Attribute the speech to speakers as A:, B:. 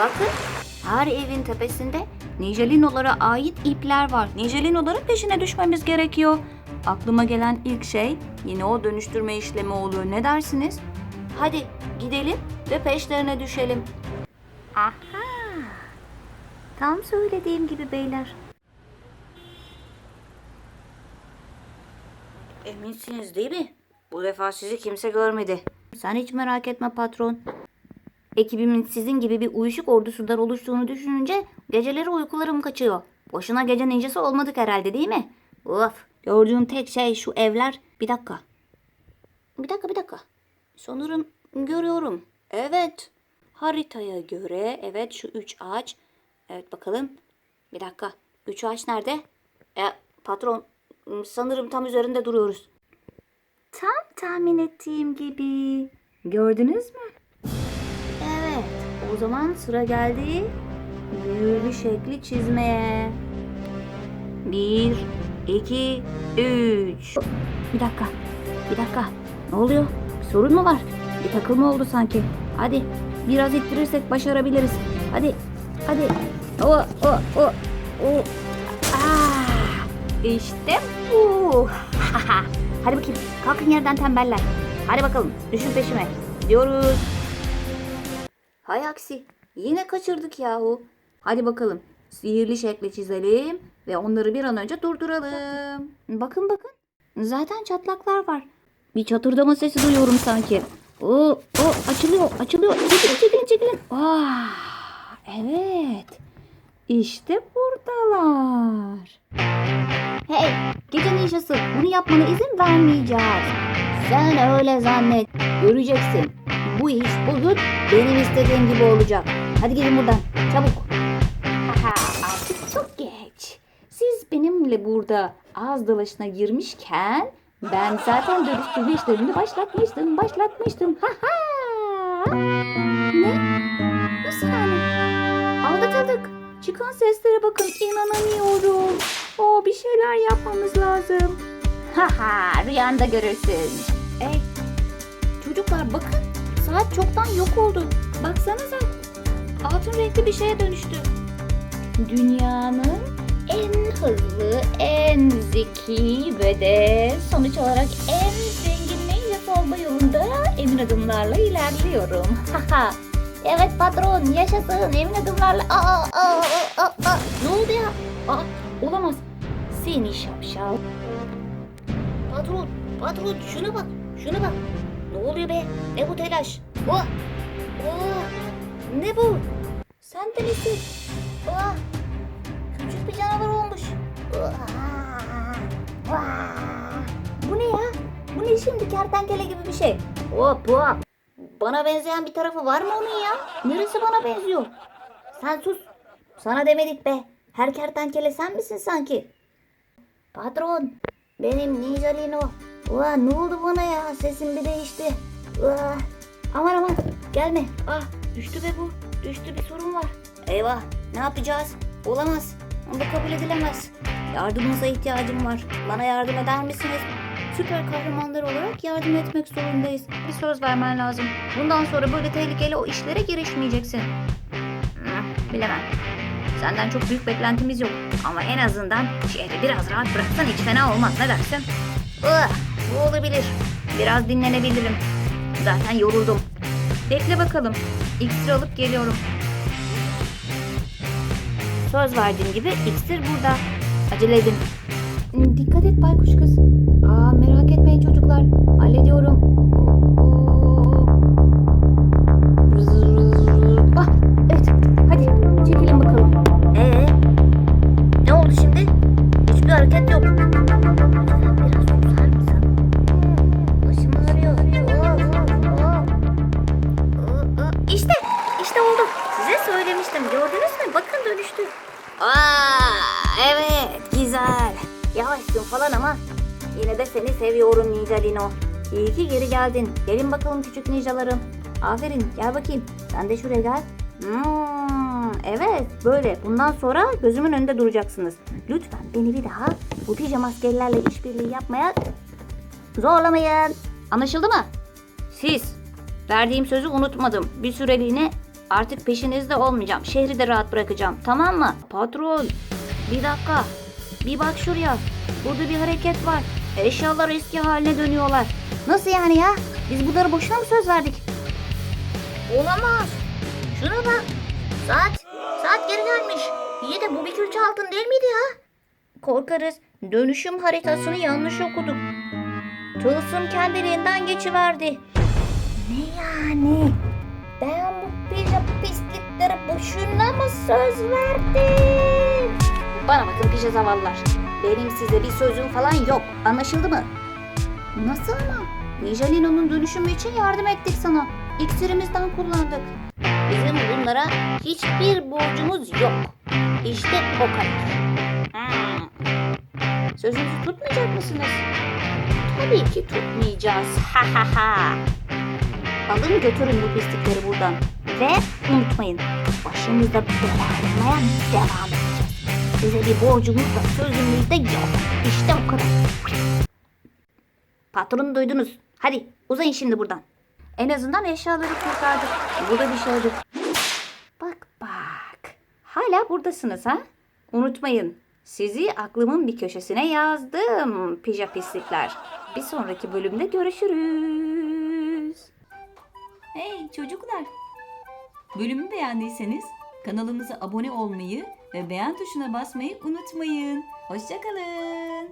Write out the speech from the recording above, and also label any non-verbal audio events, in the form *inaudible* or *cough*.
A: Bakın her evin tepesinde Nijalinolara ait ipler var. Nijalinoların peşine düşmemiz gerekiyor. Aklıma gelen ilk şey yine o dönüştürme işlemi oluyor. Ne dersiniz? Hadi gidelim ve peşlerine düşelim. Aha. Tam söylediğim gibi beyler. Eminsiniz değil mi? Bu defa sizi kimse görmedi. Sen hiç merak etme patron. Ekibimin sizin gibi bir uyuşuk ordusundan oluştuğunu düşününce geceleri uykularım kaçıyor. Boşuna gece ninjası olmadık herhalde değil mi? Of. Gördüğüm tek şey şu evler. Bir dakika. Bir dakika bir dakika. Sanırım görüyorum. Evet. Haritaya göre evet şu üç ağaç. Evet bakalım. Bir dakika. Üç ağaç nerede? E, patron sanırım tam üzerinde duruyoruz. Tam tahmin ettiğim gibi. Gördünüz mü? Zaman sıra geldi. Büyülü şekli çizmeye. Bir, iki, üç. Bir dakika. Bir dakika. Ne oluyor? Bir sorun mu var? Bir takılma oldu sanki. Hadi biraz ittirirsek başarabiliriz. Hadi. Hadi. O, o, o, o. Ah, işte bu. *laughs* Hadi bakayım. Kalkın yerden tembeller. Hadi bakalım. Düşün peşime. Gidiyoruz. Hay aksi. Yine kaçırdık yahu. Hadi bakalım. Sihirli şekli çizelim ve onları bir an önce durduralım. Bakın bakın. Zaten çatlaklar var. Bir çatırdama sesi duyuyorum sanki. Oo, o açılıyor, açılıyor. Çekilin, çekilin, çekilin. Ah, evet. İşte buradalar. Hey, gece ninjası. Bunu yapmana izin vermeyeceğiz. Sen öyle zannet. Göreceksin. Bu iş bugün benim istediğim gibi olacak. Hadi gidin buradan. Çabuk. Haha, artık çok geç. Siz benimle burada ağız dalaşına girmişken ben zaten dönüştürme işlerini başlatmıştım, başlatmıştım. Haha. Ne? Nasıl yani? Aldatıldık. Çıkan seslere bakın inanamıyorum. O bir şeyler yapmamız lazım. Haha rüyanda görürsün. Ey çocuklar bakın saat çoktan yok oldu. Baksanıza altın renkli bir şeye dönüştü. Dünyanın en hızlı, en zeki ve de sonuç olarak en zengin ninja olma yolunda emin adımlarla ilerliyorum. *laughs* Haha. Evet patron yaşasın emin adımlarla. Aa, aa, aa, aa. Ne oldu ya? Aa, olamaz. Seni şapşal. Patron, patron şuna bak, şuna bak. Ne oluyor be? Ne bu telaş? Oh, oh. Ne bu? Sen de misin? Oh. Küçük bir canavar olmuş. Oh. Vah. Bu ne ya? Bu ne şimdi kertenkele gibi bir şey? Hop hop. Bana benzeyen bir tarafı var mı onun ya? Neresi bana benziyor? Sen sus. Sana demedik be. Her kertenkele sen misin sanki? Patron. Benim Nijalino. Ulan ne oldu bana ya? Sesim bir değişti. Ulan. Aman aman. Gelme. Ah düştü be bu. Düştü bir sorun var. Eyvah. Ne yapacağız? Olamaz. Da kabul edilemez. Yardımınıza ihtiyacım var. Bana yardım eder misiniz? Süper kahramanlar olarak yardım etmek zorundayız. Bir söz vermen lazım. Bundan sonra böyle tehlikeli o işlere girişmeyeceksin. Hmm, bilemem. Senden çok büyük beklentimiz yok. Ama en azından şehri biraz rahat bıraksan hiç fena olmaz. Ne dersin? Bu olabilir. Biraz dinlenebilirim. Zaten yoruldum. Bekle bakalım. İksir alıp geliyorum. Söz verdiğim gibi iksir burada. Acele edin. Dikkat et baykuş kız. Aa merak etmeyin çocuklar. Hallediyorum. Aa, evet, güzel. Yavaşsın falan ama yine de seni seviyorum Ninja Lino. İyi ki geri geldin. Gelin bakalım küçük ninjalarım. Aferin, gel bakayım. Sen de şuraya gel. Hmm, evet, böyle. Bundan sonra gözümün önünde duracaksınız. Lütfen beni bir daha bu pijama askerlerle işbirliği yapmaya zorlamayın. Anlaşıldı mı? Siz. Verdiğim sözü unutmadım. Bir süreliğine Artık peşinizde olmayacağım. Şehri de rahat bırakacağım. Tamam mı? Patron. Bir dakika. Bir bak şuraya. Burada bir hareket var. Eşyalar eski haline dönüyorlar. Nasıl yani ya? Biz bunları boşuna mı söz verdik? Olamaz. Şuna bak. Saat. Saat geri dönmüş. İyi de bu bir külçe altın değil miydi ya? Korkarız. Dönüşüm haritasını yanlış okuduk. Tılsım kendiliğinden geçiverdi. Ne yani? Ben pisliklere boşuna mı söz verdim? Bana bakın pija zavallılar. Benim size bir sözüm falan yok. Anlaşıldı mı? Nasıl ama? Nijalino'nun dönüşümü için yardım ettik sana. İksirimizden kullandık. Bizim bunlara hiçbir borcumuz yok. İşte o kadar. Hmm. Sözünüzü tutmayacak mısınız? Tabii ki tutmayacağız. Ha ha ha. Alın götürün bu pislikleri buradan. Ve unutmayın başımızda belamaya devam edeceğiz. Size bir borcumuz da sözümüz de yok. İşte o kadar. Patronu duydunuz. Hadi uzayın şimdi buradan. En azından eşyaları kurtardık. Bu da bir şey oldu. Bak bak. Hala buradasınız ha? Unutmayın. Sizi aklımın bir köşesine yazdım pija pislikler. Bir sonraki bölümde görüşürüz.
B: Hey çocuklar! Bölümü beğendiyseniz kanalımıza abone olmayı ve beğen tuşuna basmayı unutmayın. Hoşçakalın.